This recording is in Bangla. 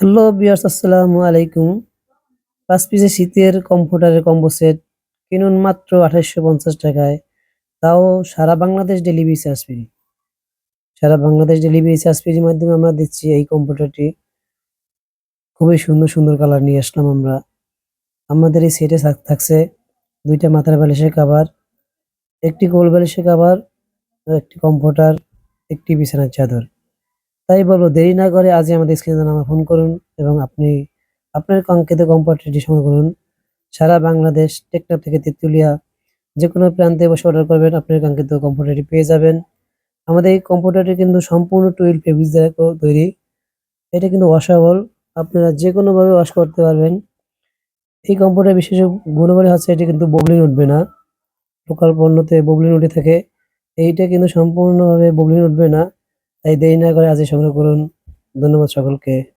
হ্যালো বিয়ার্স আসসালামু আলাইকুম। পাঁচ পিসের শীতের কম্পিউটারের কম্বো সেট কিনুন মাত্র আঠাইশশো পঞ্চাশ টাকায়। তাও সারা বাংলাদেশ ডেলিভারি চার্জ ফ্রি সারা বাংলাদেশ ডেলিভারি চার্জ ফ্রির মাধ্যমে আমরা দিচ্ছি এই কম্পিউটারটি খুবই সুন্দর সুন্দর কালার নিয়ে আসলাম আমরা। আমাদের এই সেটে থাকছে দুইটা মাথার বালিশের কাভার একটি গোল বালিশের কাভার একটি কম্পিউটার একটি বিছানার চাদর। তাই বলব, দেরি না করে আজই আমাদের স্ক্রিনে নামা ফোন করুন এবং আপনি আপনার কাঙ্ক্ষিত কম্পিউটারটি সংগ্রহ করুন। সারা বাংলাদেশ, টেকনাফ থেকে তেঁতুলিয়া যে কোনো প্রান্তে বসে অর্ডার করবেন আপনার কাঙ্ক্ষিত কম্পিউটারটি পেয়ে যাবেন। আমাদের এই কম্পিউটারটি কিন্তু সম্পূর্ণ টুয়েলভ ফেব্রিক্স দ্বারা তৈরি। এটা কিন্তু ওয়াশেবল আপনারা যে কোনোভাবে ওয়াশ করতে পারবেন। এই কম্পিউটার বিশেষ গুণাবলী হচ্ছে, এটি কিন্তু ববলিন উঠবে না। লোকাল পণ্যতে ববলিন উঠে থাকে। এইটা কিন্তু সম্পূর্ণভাবে ববলিন উঠবে না। তাই দেরি না করে আজই সংগ্রহ করুন। ধন্যবাদ সকলকে।